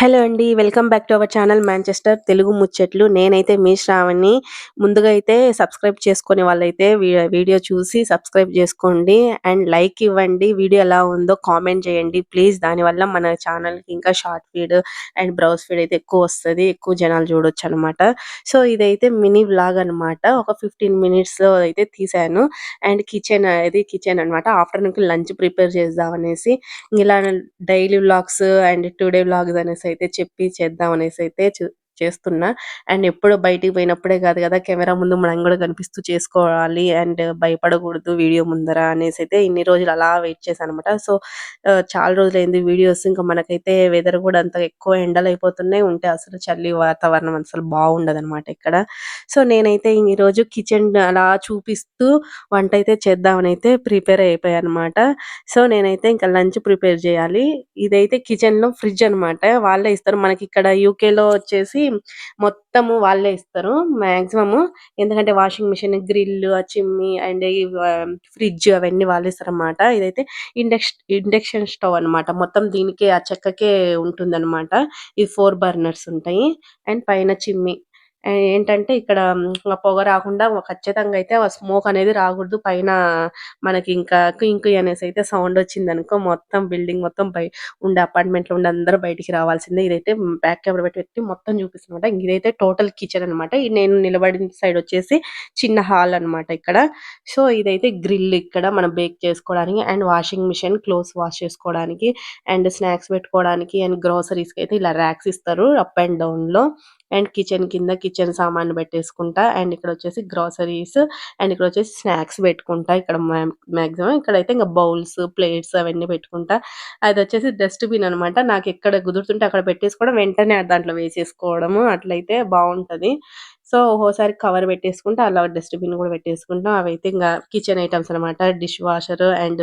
Hello అండి. Welcome back to our channel Manchester Telugu ముచ్చట్లు. నేనైతే మీ శ్రావణి. ముందుగా అయితే సబ్స్క్రైబ్ చేసుకునే వాళ్ళైతే వీడియో చూసి సబ్స్క్రైబ్ చేసుకోండి. అండ్ లైక్ ఇవ్వండి. వీడియో ఎలా ఉందో కామెంట్ చేయండి ప్లీజ్. దానివల్ల మన ఛానల్‌కి ఇంకా short feed and browse feed అయితే ఎక్కువ వస్తది. ఎక్కువ జనాలు చూడొచ్చు అనమాట సో, ఇదైతే మినీ వ్లాగ్ అనమాట. ఒక 15 మినిట్స్‌లో అయితే తీశాను. అండ్ కిచెన్ ఇది కిచెన్ అనమాట. ఆఫ్టర్‌నూన్‌కి లంచ్ ప్రిపేర్ చేద్దాం అనేసి ఇలా daily vlogs and today vlogs అనేసి అయితే చెప్పి చేద్దాం అనేసి అయితే చు చేస్తున్నా. అండ్ ఎప్పుడు బయటికి పోయినప్పుడే కాదు కదా! కెమెరా ముందు మనం కూడా కనిపిస్తూ చేసుకోవాలి. అండ్ భయపడకూడదు వీడియో ముందర అనేసి అయితే ఇన్ని రోజులు అలా వెయిట్ చేశాను అనమాట సో, చాలా రోజులైంది వీడియోస్ ఇంకా మనకైతే వెదర్ కూడా అంత ఎక్కువ ఎండలు అయిపోతున్నాయి ఉంటే అసలు చలి వాతావరణం అసలు బాగుండదనమాట ఇక్కడ. సో, నేనైతే ఈరోజు కిచెన్ అలా చూపిస్తూ వంట అయితే చేద్దామని అయితే ప్రిపేర్ అయిపోయాను అనమాట సో, నేనైతే ఇంకా లంచ్ ప్రిపేర్ చేయాలి. ఇదైతే కిచెన్‌లో ఫ్రిడ్జ్ అనమాట. వాళ్ళే ఇస్తారు. మనకి ఇక్కడ యూకే యూకేలో వచ్చేసి మొత్తము వాళ్ళే ఇస్తారు మ్యాక్సిమము ఎందుకంటే వాషింగ్ మిషన్, గ్రిల్, ఆ అండ్ ఫ్రిడ్జ్ అవన్నీ వాళ్ళే ఇస్తారనమాట. ఇదైతే ఇండక్షన్ ఇండక్షన్ స్టవ్ అనమాట. మొత్తం దీనికే ఆ చెక్కకే ఉంటుందన్నమాట ఇది ఫోర్ బర్నర్స్ ఉంటాయి. అండ్ పైన చిమ్మి ఏంటంటే ఇక్కడ పొగ రాకుండా ఖచ్చితంగా అయితే ఆ స్మోక్ అనేది రాకూడదు. పైన మనకి ఇంకా కుయ్ అనేసి అయితే సౌండ్ వచ్చింది అనుకో మొత్తం బిల్డింగ్ మొత్తం బయ ఉండే అపార్ట్మెంట్‌లో ఉండే అందరూ బయటికి రావాల్సిందే. ఇదైతే బ్యాక్ కెమెరా పెట్టి పెట్టి మొత్తం చూపిస్తున్నమాట. ఇదైతే టోటల్ కిచెన్ అనమాట. నేను నిలబడిన సైడ్ వచ్చేసి చిన్న హాల్ అనమాట ఇక్కడ. సో, ఇదైతే గ్రిల్ ఇక్కడ మనం బేక్ చేసుకోవడానికి and washing machine clothes wash చేసుకోవడానికి అండ్ స్నాక్స్ పెట్టుకోవడానికి అండ్ గ్రోసరీస్‌కి అయితే ఇలా ర్యాక్స్ ఇస్తారు అప్ అండ్ డౌన్‌లో. అండ్ కిచెన్ కింద కిచెన్ సామాన్లు పెట్టేసుకుంటా. అండ్ ఇక్కడ వచ్చేసి గ్రోసరీస్ అండ్ ఇక్కడ వచ్చేసి స్నాక్స్ పెట్టుకుంటా. ఇక్కడ మా మాక్సిమం ఇక్కడైతే ఇంకా బౌల్స్, ప్లేట్స్ అవన్నీ పెట్టుకుంటా. అది వచ్చేసి డస్ట్‌బిన్ అనమాట. ఎక్కడ కుదురుతుంటే అక్కడ పెట్టేసుకోవడం వెంటనే దాంట్లో వేసేసుకోవడము అట్లయితే బాగుంటుంది సో, ఒక్కోసారి కవర్ పెట్టేసుకుంటా. అలా డస్ట్‌బిన్ కూడా పెట్టేసుకుంటాం. అవైతే ఇంకా కిచెన్ ఐటమ్స్ అనమాట. డిష్ వాషర్ అండ్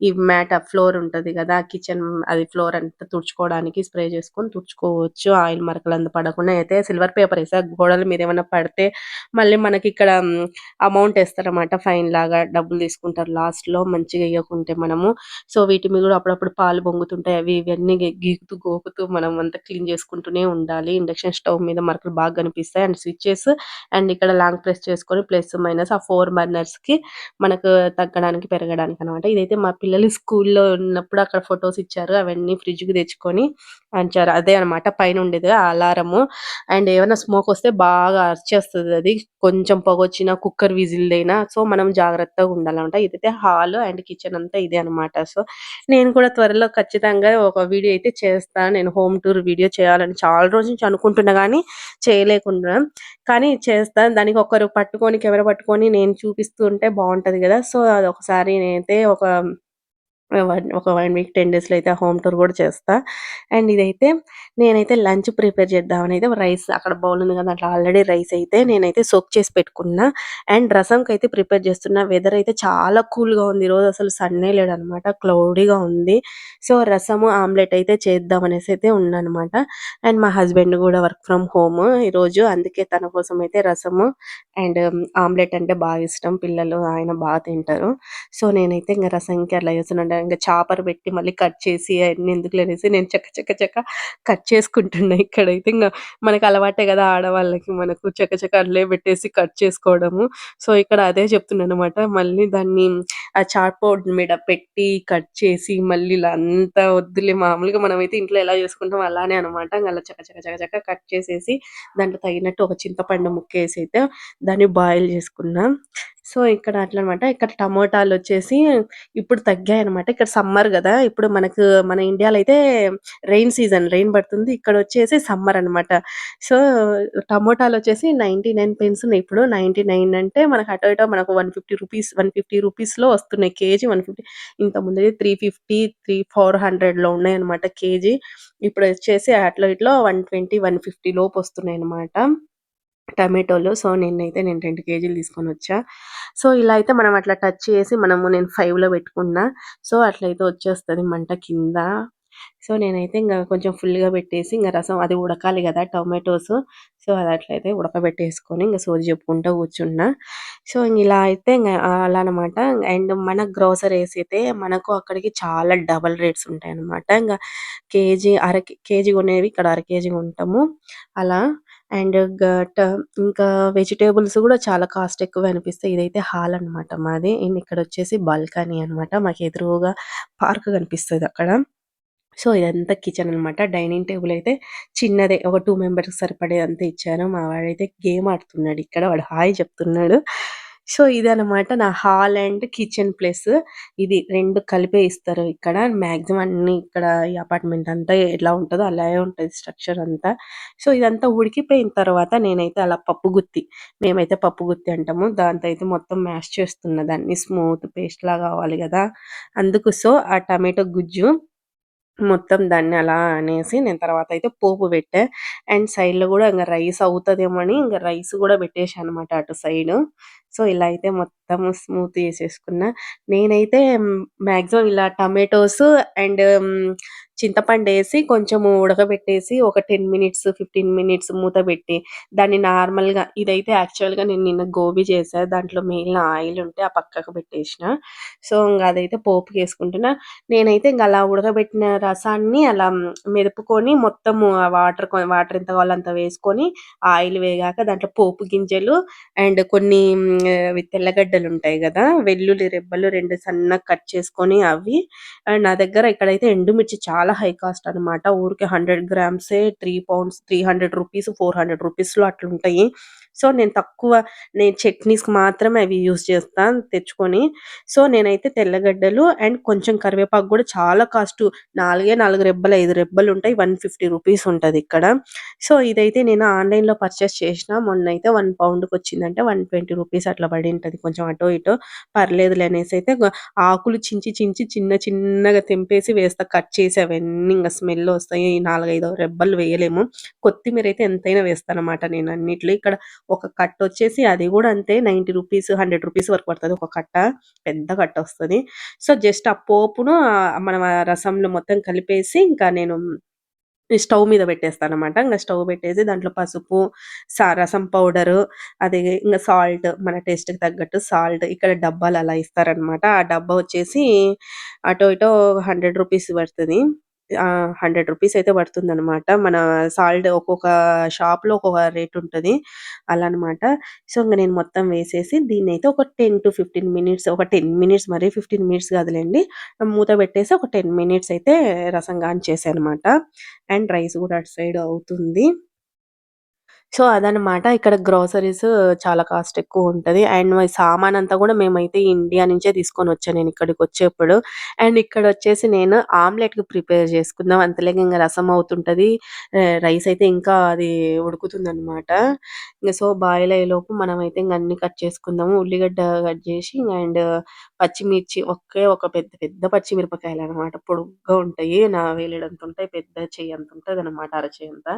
ఈ మ్యాట్ ఫ్లోర్ ఉంటది కదా! కిచెన్ అది ఫ్లోర్ అంతా తుడుచుకోవడానికి స్ప్రే చేసుకొని తుడుచుకోవచ్చు. ఆయిల్ మరకలు అంత పడకుండా అయితే సిల్వర్ పేపర్ వేసా గోడల మీద ఏమైనా పడితే మళ్ళీ మనకి ఇక్కడ అమౌంట్ వేస్తారన్నమాట ఫైన్ లాగా డబ్బులు తీసుకుంటారు లాస్ట్‌లో మంచిగా వేయకుంటే మనము. సో, వీటి మీద కూడా అప్పుడప్పుడు పాలు పొంగుతుంటాయి. అవి ఇవన్నీ గీ గీకుతూ, గోకుతూ మనం అంతా క్లీన్ చేసుకుంటూనే ఉండాలి. ఇండక్షన్ స్టవ్ మీద మరకలు బాగా కనిపిస్తాయి. అండ్ స్విచ్చెస్ అండ్ ఇక్కడ లాంగ్ ప్రెస్ చేసుకొని ప్లస్, మైనస్ ఆ 4 బర్నర్స్‌కి మనకు తగ్గడానికి, పెరగడానికి అనమాట. ఇదైతే మా పిల్లలు స్కూల్‌లో ఉన్నప్పుడు అక్కడ ఫొటోస్ ఇచ్చారు. అవన్నీ ఫ్రిడ్జ్‌కి తెచ్చుకొని అంచారు. అదే అనమాట పైన ఉండేది అలారము. అండ్ ఏమైనా స్మోక్ వస్తే బాగా అరిచేస్తదది. కొంచెం పొగొచ్చినా, కుక్కర్ విజిల్‌దైనా సో, మనం జాగ్రత్తగా ఉండాలనమాట. ఇదైతే హాల్ అండ్ కిచెన్ అంతా ఇదే అనమాట. సో, నేను కూడా త్వరలో ఖచ్చితంగా ఒక వీడియో అయితే చేస్తాను నేను హోమ్ టూర్ వీడియో చేయాలని చాలా రోజు నుంచి అనుకుంటున్నా కానీ చేయలేకుండా కానీ చేస్తాను దానికి ఒకరు పట్టుకొని కెమెరా పట్టుకొని నేను చూపిస్తూ ఉంటే కదా. సో సో, ఒకసారి నేనైతే ఒక ఒక వన్ వీక్ 10 డేస్‌లో అయితే హోమ్ టూర్ కూడా చేస్తా. అండ్ ఇదైతే నేనైతే లంచ్ ప్రిపేర్ చేద్దామని అయితే రైస్ అక్కడ బౌల్ ఉంది కదా! దాంట్లో ఆల్రెడీ రైస్ అయితే నేనైతే సోక్ చేసి పెట్టుకున్నా. అండ్ రసంకైతే ప్రిపేర్ చేస్తున్నా. వెదర్ అయితే చాలా కూల్‌గా ఉంది. ఈరోజు అసలు సన్నే లేడనమాట. క్లౌడీగా ఉంది. సో, రసము, ఆమ్లెట్ అయితే చేద్దాం అనేసి అయితే ఉన్నాననమాట. అండ్ మా హస్బెండ్ కూడా వర్క్ ఫ్రమ్ హోమ్ ఈరోజు. అందుకే తన కోసం అయితే రసము అండ్ ఆమ్లెట్ అంటే బాగా ఇష్టం. పిల్లలు, ఆయన బాగా తింటారు. సో, నేనైతే ఇంకా రసంకి అట్లా చేస్తున్నాను ఇంకా చాపర్ పెట్టి మళ్ళీ కట్ చేసి అవన్నీ ఎందుకు అనేసి నేను చక్క చక్క చక్క కట్ చేసుకుంటున్నా ఇక్కడైతే ఇంకా మనకు అలవాటే కదా! ఆడవాళ్ళకి మనకు చక్క చక్క అందులో పెట్టేసి కట్ చేసుకోవడము. సో, ఇక్కడ అదే చెప్తున్నాను అనమాట మళ్ళీ దాన్ని ఆ చాట్ బోర్డ్ మీద పెట్టి కట్ చేసి మళ్ళీ ఇలా అంతా వద్దులే మామూలుగా మనమైతే ఇంట్లో ఎలా చేసుకుంటాం అలానే అనమాట. అలా చక్క చక్క చక్క చక్క కట్ చేసేసి దాంట్లో తగినట్టు ఒక చింతపండు ముక్కేసి అయితే దాన్ని బాయిల్ చేసుకున్నా. సో, ఇక్కడ అట్లా అనమాట. ఇక్కడ టమోటాలొచ్చేసి ఇప్పుడు తగ్గాయి అనమాట ఇక్కడ సమ్మర్ కదా ఇప్పుడు మనకు మన ఇండియాలో అయితే రెయిన్ సీజన్ రెయిన్ పడుతుంది. ఇక్కడ వచ్చేసి సమ్మర్ అనమాట. సో, టమోటాలు వచ్చేసి నైంటీ నైన్ పెన్స్ ఉన్నాయి. ఇప్పుడు 99 అంటే మనకు అటో ఇటో మనకు 150 రూపీస్ 150 రూపీస్‌లో వస్తున్నాయి. కేజీ 150 ఇంతకుముందయితే 350, 3 400లో ఉన్నాయన్నమాట కేజీ. ఇప్పుడు ఇప్పుడొచ్చేసి అట్లో ఇట్లో 120, 150 లోపు వస్తున్నాయన్నమాట. టమాటోలు. సో, నిన్నైతే నేను రెండు కేజీలు తీసుకొని వచ్చా సో, ఇలా అయితే మనం అట్లా టచ్ చేసి మనము నేను ఫైవ్లో పెట్టుకున్నా. సో, అట్లయితే వచ్చేస్తది మంట కింద. సో, నేనైతే ఇంకా కొంచెం ఫుల్‌గా పెట్టేసి ఇంకా రసం అది ఉడకాలి కదా టొమాటోస్. సో, అది అట్లయితే ఉడకబెట్టేసుకొని ఇంకా సోది చెప్పుకుంటూ కూర్చున్నా. సో, ఇలా అయితే ఇంకా అలా అనమాట. అండ్ మన గ్రోసరీస్ అయితే మనకు అక్కడికి చాలా డబల్ రేట్స్ ఉంటాయి అనమాట ఇంకా కేజీ అర కేజీ కొనేవి ఇక్కడ అర కేజీ కొంటాము. అలా అండ్ గట్ ఇంకా వెజిటేబుల్స్ కూడా చాలా కాస్ట్ ఎక్కువ అనిపిస్తాయి. ఇదైతే హాల్ అనమాట మాది. అండ్ ఇక్కడొచ్చేసి బాల్కనీ అనమాట. మాకు ఎదురుగా పార్క్ కనిపిస్తుంది అక్కడ. సో, ఇదంతా కిచెన్ అనమాట. డైనింగ్ టేబుల్ అయితే చిన్నదే. ఒక 2 మెంబర్స్‌కి సరిపడేదంతా ఇచ్చారు. మా వాడైతే గేమ్ ఆడుతున్నాడు ఇక్కడ. వాడు హాయ్ చెప్తున్నాడు. సో, ఇదనమాట నా హాల్ అండ్ కిచెన్ ప్లేస్. ఇది రెండు కలిపే ఇస్తారు ఇక్కడ. మాక్సిమం అన్ని ఇక్కడ ఈ అపార్ట్‌మెంట్ అంతా ఎలా ఉంటదో అలాగే ఉంటది స్ట్రక్చర్ అంతా. సో, ఇదంతా ఉడికిపోయిన తర్వాత నేనైతే అలా పప్పు గుత్తి మేమైతే పప్పు గుత్తి అంటాము. దాంతో అయితే మొత్తం మ్యాష్ చేస్తున్న దాన్ని. స్మూత్ పేస్ట్‌లాగా కావాలి కదా అందుకు సో, ఆ టమాటో గుజ్జు మొత్తం దాన్ని అలా అనేసి నేను తర్వాత అయితే పోపు పెట్టా. అండ్ సైడ్‌లో కూడా ఇంకా రైస్ అవుతుందేమో అని ఇంకా రైస్ కూడా పెట్టేసా అనమాట అటు సైడ్ సో, ఇలా అయితే మొత్తం స్మూత్ చేసేసుకున్నా. నేనైతే మాక్సిమం ఇలా టమాటోస్ అండ్ చింతపండు వేసి కొంచెము ఉడకబెట్టేసి ఒక 10 మినిట్స్, 15 మినిట్స్ మూత పెట్టి దాన్ని నార్మల్‌గా ఇదైతే యాక్చువల్‌గా నేను నిన్న గోబీ చేసా దాంట్లో మిగిలిన ఆయిల్ ఉంటే ఆ పక్కకు పెట్టేసిన. సో, ఇంకా అదైతే పోపు వేసుకుంటున్నా నేనైతే ఇంకా అలా ఉడకబెట్టిన రసాన్ని అలా మెదుపుకొని మొత్తము ఆ వాటర్ వాటర్ ఎంత కావాలో అంత వేసుకొని ఆయిల్ వేగాక దాంట్లో పోపు గింజలు అండ్ కొన్ని తెల్లగడ్డలు ఉంటాయి కదా వెల్లుల్లి రెబ్బలు రెండు సన్నగా కట్ చేసుకొని అవి అండ్ నా దగ్గర ఇక్కడైతే ఎండుమిర్చి చాలా హై కాస్ట్ అనమాట. ఊరికే 100 గ్రామ్సే త్రీ పౌండ్స్ 300 రూపీస్, 400 రూపీస్‌లో అట్లుంటాయి. సో, నేను తక్కువ నేను చట్నీస్‌కి మాత్రమే అవి యూజ్ చేస్తాను తెచ్చుకొని. సో, నేనైతే తెల్లగడ్డలు అండ్ కొంచెం కరివేపాకు కూడా చాలా కాస్ట్ నాలుగే నాలుగు రెబ్బలు, ఐదు రెబ్బలు ఉంటాయి వన్ ఫిఫ్టీ రూపీస్ ఉంటుంది ఇక్కడ సో, ఇదైతే నేను ఆన్‌లైన్‌లో పర్చేస్ చేసిన. మొన్న అయితే వన్ పౌండ్కి వచ్చిందంటే వన్ ట్వంటీ రూపీస్ అట్లా పడి ఉంటుంది కొంచెం అటో ఇటో పర్లేదులే అనేసి అయితే ఆకులు చించి చించి చిన్న చిన్నగా తెంపేసి వేస్తా. కట్ చేసి అవన్నీ స్మెల్ వస్తాయి నాలుగైదు రెబ్బలు వేయలేము. కొత్తిమీర అయితే ఎంతైనా వేస్తానమాట నేను అన్నిట్లో. ఇక్కడ ఒక కట్టొచ్చేసి అది కూడా అంతే 90 రూపీస్, 100 రూపీస్ వరకు పడతది ఒక కట్ట. పెద్ద కట్ట వస్తుంది సో, జస్ట్ ఆ పోపును మనం రసంలో మొత్తం కలిపేసి ఇంకా నేను స్టవ్ మీద పెట్టేస్తానన్నమాట. ఇంకా స్టవ్ పెట్టేసి దాంట్లో పసుపు, రసం పౌడరు, అది ఇంకా సాల్ట్ మన టేస్ట్‌కి తగ్గట్టు సాల్ట్ ఇక్కడ డబ్బాలు అలా ఇస్తారనమాట. ఆ డబ్బా వచ్చేసి అటో ఇటో 100 రూపీస్ పడుతుంది హండ్రెడ్ రూపీస్ అయితే పడుతుంది అనమాట మన సాల్ట్ ఒక్కొక్క షాప్‌లో ఒక్కొక్క రేట్ ఉంటది. అలా అనమాట. సో, ఇంకా నేను మొత్తం వేసేసి దీన్నైతే ఒక 10-15 మినిట్స్ ఒక 10 మినిట్స్ మరి ఫిఫ్టీన్ మినిట్స్ కాదులెండి. మూత పెట్టేసి ఒక 10 మినిట్స్ అయితే రసం అని అనమాట. అండ్ రైస్ కూడా అటు సైడ్ అవుతుంది. సో, అదనమాట. ఇక్కడ గ్రోసరీస్ చాలా కాస్ట్ ఎక్కువ ఉంటుంది అండ్ సామాన్ అంతా కూడా మేమైతే ఇండియా నుంచే తీసుకొని వచ్చాను నేను ఇక్కడికి వచ్చేప్పుడు అండ్ ఇక్కడ వచ్చేసి నేను ఆమ్లెట్‌కి ప్రిపేర్ చేసుకుందాం. అంతలేక ఇంకా రసం అవుతుంటది. రైస్ అయితే ఇంకా అది ఉడుకుతుందనమాట. ఇంకా సో, బాయిల్ అయ్యేలోపు అయితే ఇంకా అన్ని కట్ చేసుకుందాము. ఉల్లిగడ్డ కట్ చేసి అండ్ పచ్చిమిర్చి ఒకే ఒక పెద్ద పెద్ద పచ్చిమిరపకాయలనమాట. పొడుగ్గా ఉంటాయి. నా వేలేడంత ఉంటాయి. పెద్ద చెయ్యంత ఉంటదనమాట. అరచెయ్యంత.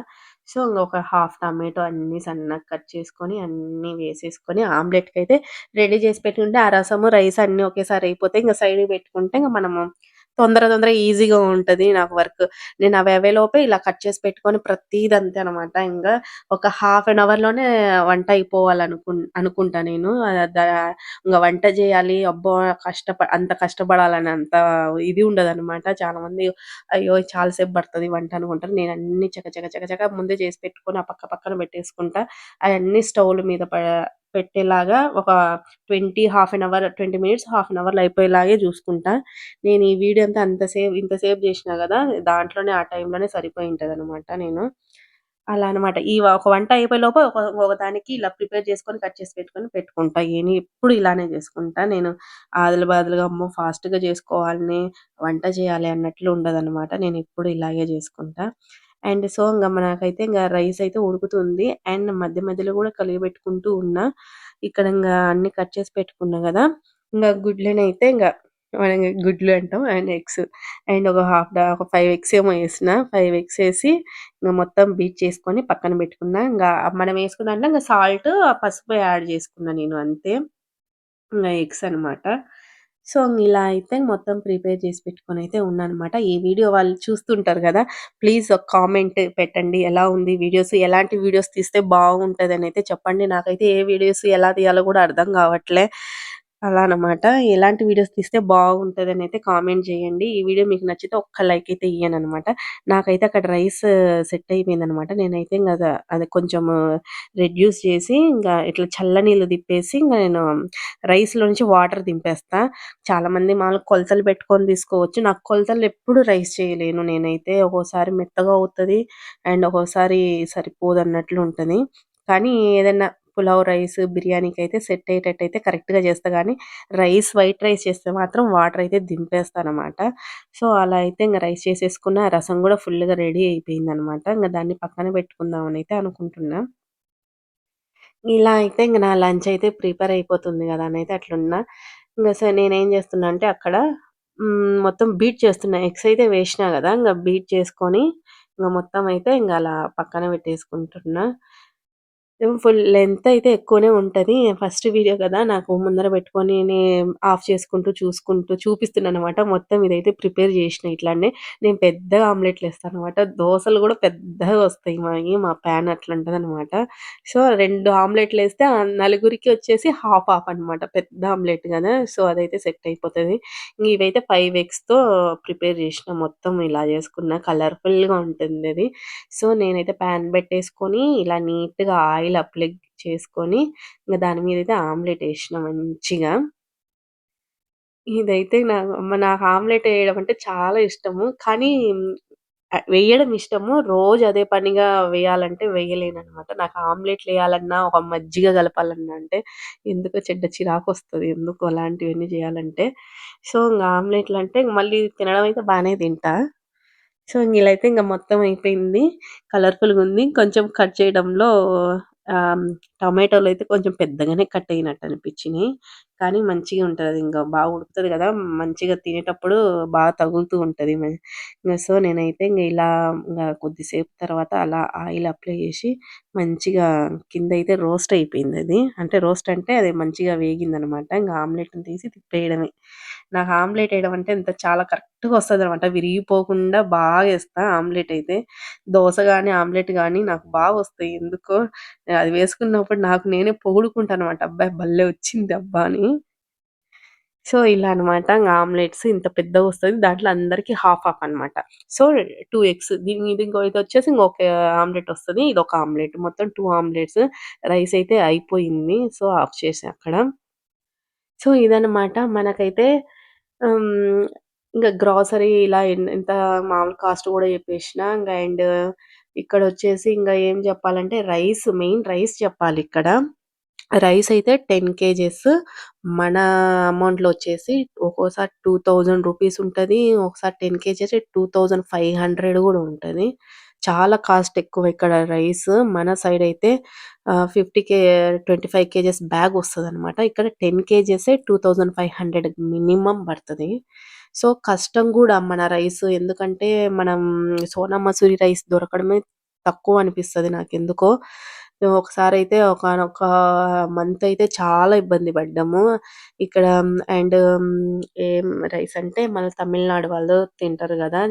సో, ఇంకా ఒక హాఫ్ టమాటో అన్ని సన్నగా కట్ చేసుకొని అన్ని వేసేసుకొని ఆమ్లెట్‌కైతే రెడీ చేసి పెట్టుకుంటే ఆ రసము, రైస్ అన్నీ ఒకేసారి అయిపోతే ఇంకా సైడ్‌కి పెట్టుకుంటే ఇంకా మనము తొందర తొందర ఈజీగా ఉంటది నాకు వర్క్. నేను అవి అవ్వేలోపే ఇలా కట్ చేసి పెట్టుకొని ప్రతిదంతే అంతే అనమాట. ఇంకా ఒక హాఫ్ అన్ అవర్‌లోనే వంట అయిపోవాలనుకు అనుకుంటా నేను. ఇంకా వంట చేయాలి అబ్బో కష్టప అంత కష్టపడాలని అంత ఇది ఉండదన్నమాట చాలా మంది అయ్యో! చాలాసేపు పడుతుంది వంట అనుకుంటారు. నేను అన్ని చక చక చక చక ముందే చేసి పెట్టుకొని ఆ పక్క పక్కన పెట్టేసుకుంటా. అవన్నీ స్టవ్‌ల మీద పెట్టేలాగా ఒక 20 half an hour 20 minutes, half an అవర్‌లో అయిపోయేలాగే చూసుకుంటా. నేను ఈ వీడియో అంతా అంతసేపు ఇంతసేపు చేసినా కదా దాంట్లోనే ఆ టైంలోనే సరిపోయుంటదనమాట నేను. అలా అనమాట. ఈ ఒక వంట అయిపోయేలోపు ఒక ఒక దానికి ఇలా ప్రిపేర్ చేసుకొని, కట్ చేసి పెట్టుకొని పెట్టుకుంటా. నేను ఎప్పుడు ఇలానే చేసుకుంటా. నేను ఆదులు బాదులుగా అమ్మో! ఫాస్ట్‌గా చేసుకోవాలని, వంట చేయాలి అన్నట్లు ఉండదన్నమాట నేను ఎప్పుడు ఇలాగే చేసుకుంటా. అండ్ సో, ఇంకా నాకైతే ఇంకా రైస్ అయితే ఉడుకుతుంది. అండ్ మధ్య మధ్యలో కూడా కలిగి పెట్టుకుంటూ ఉన్నా. ఇక్కడ ఇంకా అన్ని కట్ చేసి పెట్టుకున్నా గదా! ఇంగ గుడ్లనైతే ఇంకా మనం గుడ్లు అంటాం. అండ్ ఎగ్స్ అండ్ ఒక హాఫ్ ఒక ఫైవ్ ఎగ్స్ ఏమో వేసిన ఫైవ్ ఎగ్స్ వేసి ఇంకా మొత్తం బీట్ చేసుకొని పక్కన పెట్టుకున్నా. ఇంకా మనం వేసుకున్న అంటే ఇంకా సాల్ట్, పసుపు యాడ్ చేసుకున్నా నేను అంతే. ఇంకా ఎగ్స్ అనమాట. సో, ఇలా అయితే మొత్తం ప్రిపేర్ చేసి పెట్టుకొని అయితే ఉన్నానమాట ఈ వీడియో వాళ్ళు చూస్తుంటారు కదా ప్లీజ్ ఒక కామెంట్ పెట్టండి. ఎలా ఉంది వీడియోస్? ఎలాంటి వీడియోస్ తీస్తే బాగుంటదనైతే చెప్పండి. నాకైతే ఏ వీడియోస్ ఎలా తీయాలో కూడా అర్థం కావట్లే అలా అనమాట. ఎలాంటి వీడియోస్ తీస్తే బాగుంటదనైతే కామెంట్ చేయండి ఈ వీడియో మీకు నచ్చితే ఒక్క లైక్ అయితే ఇయ్యననమాట. నాకైతే అక్కడ రైస్ సెట్ అయిపోయింది అనమాట నేనైతే ఇంకా అది కొంచెం రెడ్యూస్ చేసి ఇంకా ఇట్లా చల్లనీళ్ళు తిప్పేసి ఇంకా నేను రైస్‌లో నుంచి వాటర్ దింపేస్తా. చాలామంది మామూలు కొలతలు పెట్టుకొని తీసుకోవచ్చు. నాకు కొలతలు ఎప్పుడు రైస్ చేయలేను నేనైతే. ఒక్కోసారి మెత్తగా అవుతుంది అండ్ ఒక్కోసారి సరిపోదన్నట్లు ఉంటుంది కానీ ఏదన్నా పులావ్ రైస్, బిర్యానీకి అయితే సెట్ అయ్యేటట్టు అయితే కరెక్ట్‌గా చేస్తా కానీ రైస్ వైట్ రైస్ చేస్తే మాత్రం వాటర్ అయితే దింపేస్తాను అనమాట సో, అలా అయితే ఇంకా రైస్ చేసేసుకున్న. రసం కూడా ఫుల్‌గా రెడీ అయిపోయింది అనమాట ఇంకా దాన్ని పక్కన పెట్టుకుందామని అయితే అనుకుంటున్నా. ఇలా అయితే ఇంక నా లంచ్ అయితే ప్రిపేర్ అయిపోతుంది కదా అని అయితే అట్లున్నా. ఇంకా సో, నేనేం చేస్తున్నా అంటే అక్కడ మొత్తం బీట్ చేస్తున్నా. ఎగ్స్ అయితే వేసినా కదా ఇంకా బీట్ చేసుకొని ఇంకా మొత్తం అయితే ఇంకా అలా పక్కన పెట్టేసుకుంటున్నా. ఫుల్ లెంత్ అయితే ఎక్కువనే ఉంటది. ఫస్ట్ వీడియో కదా! నాకు ముందర పెట్టుకొని నేను ఆఫ్ చేసుకుంటూ, చూసుకుంటూ చూపిస్తున్నాను అనమాట మొత్తం ఇదైతే ప్రిపేర్ చేసిన ఇట్లానే నేను పెద్దగా ఆమ్లెట్లు వేస్తాను అనమాట దోసలు కూడా పెద్దగా వస్తాయి మా మా ప్యాన్ అట్లుంటదనమాట. సో, రెండు ఆమ్లెట్లు వేస్తే నలుగురికి వచ్చేసి హాఫ్ హాఫ్ అనమాట. పెద్ద ఆమ్లెట్ కదా సో, అదైతే సెట్ అయిపోతుంది ఇవైతే ఫైవ్ ఎగ్స్‌తో ప్రిపేర్ చేసిన మొత్తం ఇలా చేసుకున్న. కలర్‌ఫుల్‌గా అది సో, నేనైతే ప్యాన్ పెట్టేసుకొని ఇలా నీట్‌గా ఆయిల్ అప్లై చేసుకొని ఇంకా దాని మీద అయితే ఆమ్లెట్ వేసిన మంచిగా. ఇదైతే నా నాకు ఆమ్లెట్ వేయడం అంటే చాలా ఇష్టము. కానీ వేయడం ఇష్టము. రోజు అదే పనిగా వేయాలంటే వేయలేననమాట. నాకు ఆమ్లెట్‌లేయాలన్నా, ఒక మజ్జిగ కలపాలన్నా అంటే ఎందుకో చెడ్డ చిరాకు వస్తుంది ఎందుకు అలాంటివన్నీ చేయాలంటే. సో, ఇంకా ఆమ్లెట్లు అంటే మళ్ళీ తినడం అయితే బానే తింటా. సో, ఇలా అయితే ఇంకా మొత్తం అయిపోయింది. కలర్‌ఫుల్‌గుంది. కొంచెం కట్ చేయడంలో టమాటోలు అయితే కొంచెం పెద్దగానే కట్ అయినట్టు అనిపించినాయి. కానీ మంచిగా ఉంటుంది ఇంకా బాగా ఉడుకుతుంది కదా మంచిగా తినేటప్పుడు బాగా తగులుతూ ఉంటది. ఇంకా సో, నేనైతే ఇంకా ఇలా ఇంకా కొద్దిసేపు తర్వాత అలా ఆయిల్ అప్లై చేసి మంచిగా కింద అయితే రోస్ట్ అయిపోయింది అది అంటే రోస్ట్ అంటే అది మంచిగా వేగిందనమాట. ఇంకా ఆమ్లెట్‌ని తీసి తిప్పేయడమే. నాకు ఆమ్లెట్ వేయడం అంటే ఎంత చాలా కరెక్ట్‌గా వస్తదనమాట. విరిగిపోకుండా బాగా వేస్తా ఆమ్లెట్ అయితే. దోశ కానీ ఆమ్లెట్ కానీ నాకు బాగా వస్తాయి ఎందుకో. అది వేసుకున్నప్పుడు నాకు నేనే పొగుడుకుంటాననమాట. అబ్బాయి భలే వచ్చింది అబ్బా! అని. సో, ఇలా అనమాట. ఆమ్లెట్స్ ఇంత పెద్దగా వస్తుంది దాంట్లో అందరికి హాఫ్ హాఫ్ అనమాట. సో, టూ ఎగ్స్ దీని ఇది ఇంకో ఇంకొక ఆమ్లెట్ వస్తది. ఒక ఆమ్లెట్. మొత్తం టూ ఆమ్లెట్స్. రైస్ అయితే అయిపోయింది. సో, ఆఫ్ చేసి అక్కడ. సో, ఇదనమాట. మనకైతే ఇంకా గ్రాసరీ ఇలా ఎంత మామూలు కాస్ట్ కూడా చెప్పేసిన ఇంకా అండ్ ఇక్కడ వచ్చేసి ఇంకా ఏం చెప్పాలంటే రైస్ మెయిన్ రైస్ చెప్పాలి ఇక్కడ రైస్ అయితే 10 కేజెస్ మన అమౌంట్‌లో వచ్చేసి ఒక్కోసారి 2000 రూపీస్ ఉంటది. ఒకసారి 10 కేజెస్ 2500 గూడా ఉంటది. చాలా కాస్ట్ ఎక్కువ ఇక్కడ రైస్. మన సైడ్ అయితే fifty K twenty five kgs bag వస్తదనమాట. ఇక్కడ 10 కేజెసే 2500 మినిమమ్ పడతది. సో, కష్టం కూడా మన రైస్ ఎందుకంటే మనం సోనా మసూరి రైస్ దొరకడమే తక్కువ అనిపిస్తది ఒకసారి అయితే ఒక మంత్ అయితే చాలా ఇబ్బంది పడ్డాము. ఇక్కడ అండ్ ఏం రైస్ అంటే మన తమిళనాడు వాళ్ళు తింటారు కదా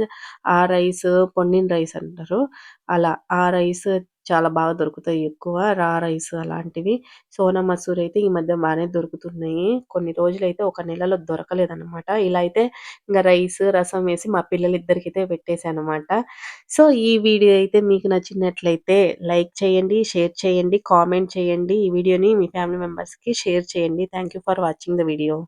ఆ రైస్ పొన్నిన్ రైస్ అంటారు. అలా ఆ రైస్ చాలా బాగా దొరుకుతాయి ఎక్కువ. రా రైస్ అలాంటివి. సోనా మసూరి అయితే ఈ మధ్య బాగానే దొరుకుతున్నాయి. కొన్ని రోజులైతే ఒక నెలలో దొరకలేదన్నమాట ఇలా అయితే ఇంకా రైస్, రసం వేసి మా పిల్లలిద్దరికైతే పెట్టేసాననమాట. సో, ఈ వీడియో అయితే మీకు నచ్చినట్లయితే లైక్ చేయండి, షేర్ చేయండి, కామెంట్ చేయండి. ఈ వీడియోని మీ ఫ్యామిలీ మెంబర్స్‌కి షేర్ చేయండి. Thank you for watching the video.